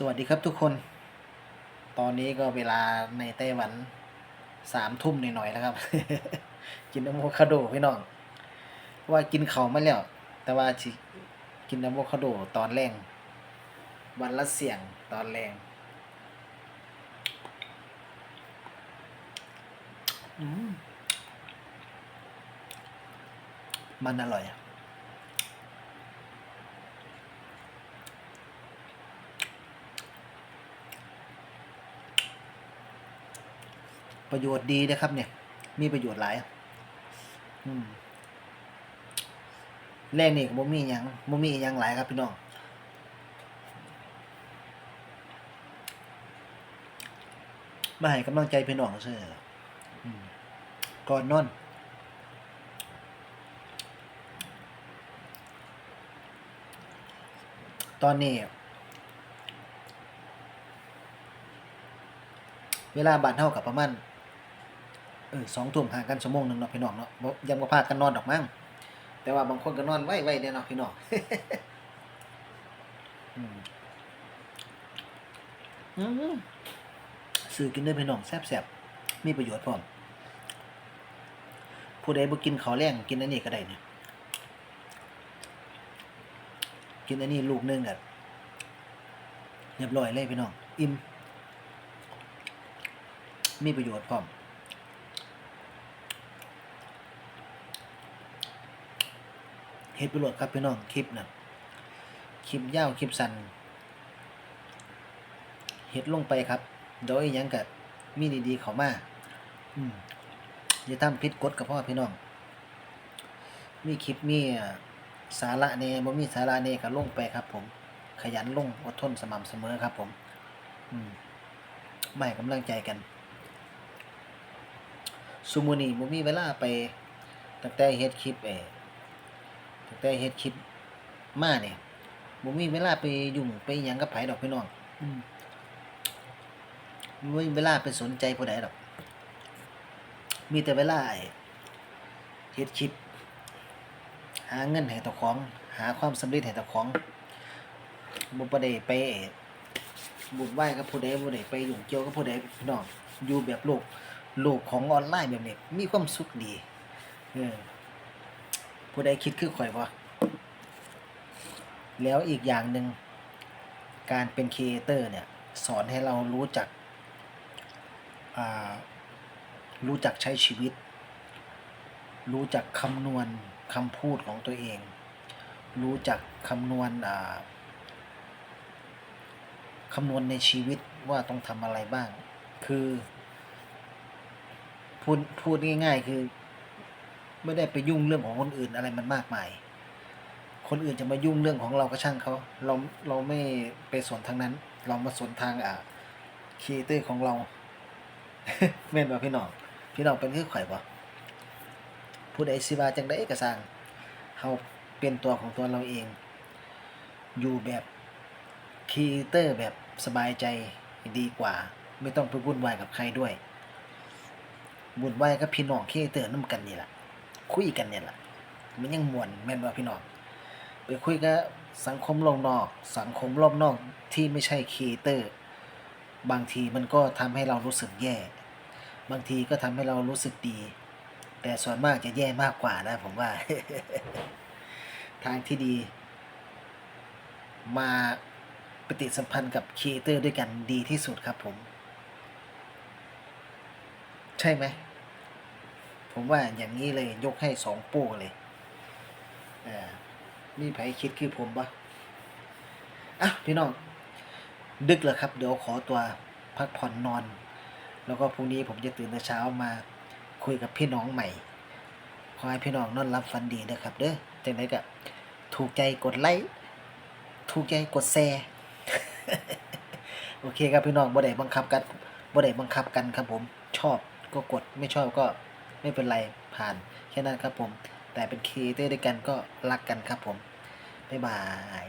สวัสดีครับทุกคน ตอนนี้ก็เวลาในไต้หวันสามทุ่มหน่อยๆแล้วครับ กินอะโวคาโดพี่น้อง ว่ากินเขาวมาแล้ว แต่ว่ากินอะโวคาโดตอนแรงวันละเสี่ยงตอนแรงมมันอร่อยอะ ประโยชน์ดีนะครับ เนี่ย มีประโยชน์หลายอืมแรกนี่ก็บ่มีหยังบ่มีหยังหลายครับพี่น้องมาให้กำลังใจพี่น้องซื่ออืมก่อนนอนตอนนี้ เวลาบ้านเฮากับประมาณ ออสองทุ่มห่างกันชั่วโมงหนึ่งเนาะพี่น้องเนาะยังบ่พากันนอนดอกมั้งแต่ว่าบางคนก็นอนไว้ๆเด้เนาะพี่น้องอืมซื้อกินเด้อพี่น้องแซ่บๆมีประโยชน์พร้อมผู้ใดบ่กินข้าวแรงกินอันนี้ก็ได้เนี่ยกินอันนี้ลูกนึงก็เรียบร้อยเลยพี่น้อง อิ่มมีประโยชน์พร้อม เฮ็ดประโยชน์ครับพี่น้องคลิปน่ะคลิปยาวคลิปสั้นเฮ็ดลงไปครับ โดยยังก็มีดีๆเขามาอืมอย่าทำผิดกฎกับพ่อพี่น้อง มีคลิปมีสาระแหน่บ่มีสาระแหน่ก็ลงไปครับ ผม ขยันลงอดทนสม่ำเสมอครับ ผม อืมไม่กำลังใจกันซุมื้อนี้บ่มีเวลาไปตั้งแต่เฮ็ดคลิปเออ ตั้งแต่เฮ็ดคลิปมาเนี่ยบ่มีเวลาไปยุ่งไปหยังกับไผดอกพี่น้องอืมบ่มีเวลาไปสนใจผู้ใดดอก มีแต่เวลาไอ้เฮ็ดคลิป หาเงินให้เจ้าของ หาความสำเร็จให้เจ้าของบ่บ่ได้ไปบุญไหว้กับผู้ใดบ่ได้ไปยุ่งเกี่ยวกับผู้ใดพี่น้องอยู่แบบโลกโลกของออนไลน์แบบนี้มีความสุขดีเออ ผู้ใดคิดคือข่อยบ่แล้วอีกอย่างหนึ่งการเป็นครีเอเตอร์เนี่ย สอนให้เรารู้จักรู้จักใช้ชีวิต รู้จักคำนวณคำพูดของตัวเอง รู้จักคำนวณคำนวณในชีวิตว่าต้องทำอะไรบ้าง คือ พูดพูดง่าย ๆ คือ ไม่ได้ไปยุ่งเรื่องของคนอื่นอะไรมันมากมาย คนอื่นจะมายุ่งเรื่องของเราก็ช่างเขา เราเราไม่ไปสนทางนั้น เรามาสนทางอ่าครีเอเตอร์ของเราแม่นบ่พี่น้อง พี่น้องเป็นคือข่อยบ่ผู้ใดสิว่าจังได๋ก็สร้างเฮาเป็นตัวของตัวเราเอง อยู่แบบครีเอเตอร์แบบสบายใจดีกว่า ไม่ต้องไปวุ่นวายกับใครด้วยบุญไหว้กับพี่น้องที่เตือนน้ำกันนี่แหละ คุยกันเนี่ยแหละมันยังมวนแม่นว่าพี่น้องไปคุยกับสังคมรอบนอก สังคมรอบนอกที่ไม่ใช่ครีเอเตอร์ บางทีมันก็ทำให้เรารู้สึกแย่ บางทีก็ทำให้เรารู้สึกดี แต่ส่วนมากจะแย่มากกว่านะ ผมว่า ทางที่ดี มาปฏิสัมพันธ์กับครีเอเตอร์ด้วยกันดีที่สุดครับผม ใช่ไหม ผมว่าอย่างนี้เลยยกให้สองโป้เลยเออมีไผคิดคือผมปะอะพี่น้อง ดึกแล้วครับ เดี๋ยวขอตัวพักผ่อนนอน แล้วก็พรุ่งนี้ผมจะตื่นแต่เช้ามาคุยกับพี่น้องใหม่ ขอให้พี่น้องนอนรับฝันดีนะครับ เด้อจังไดก็ถูกใจกดไลค์ ถูกใจกดแชร์ โอเคครับพี่น้องบ่ได้บังคับกันบ่ได้บังคับกันครับผม ชอบก็กด ไม่ชอบก็ ไม่เป็นไรผ่านแค่นั้นครับผม แต่เป็นครีเอเตอร์ด้วยกันก็รักกันครับผม บ๊ายบาย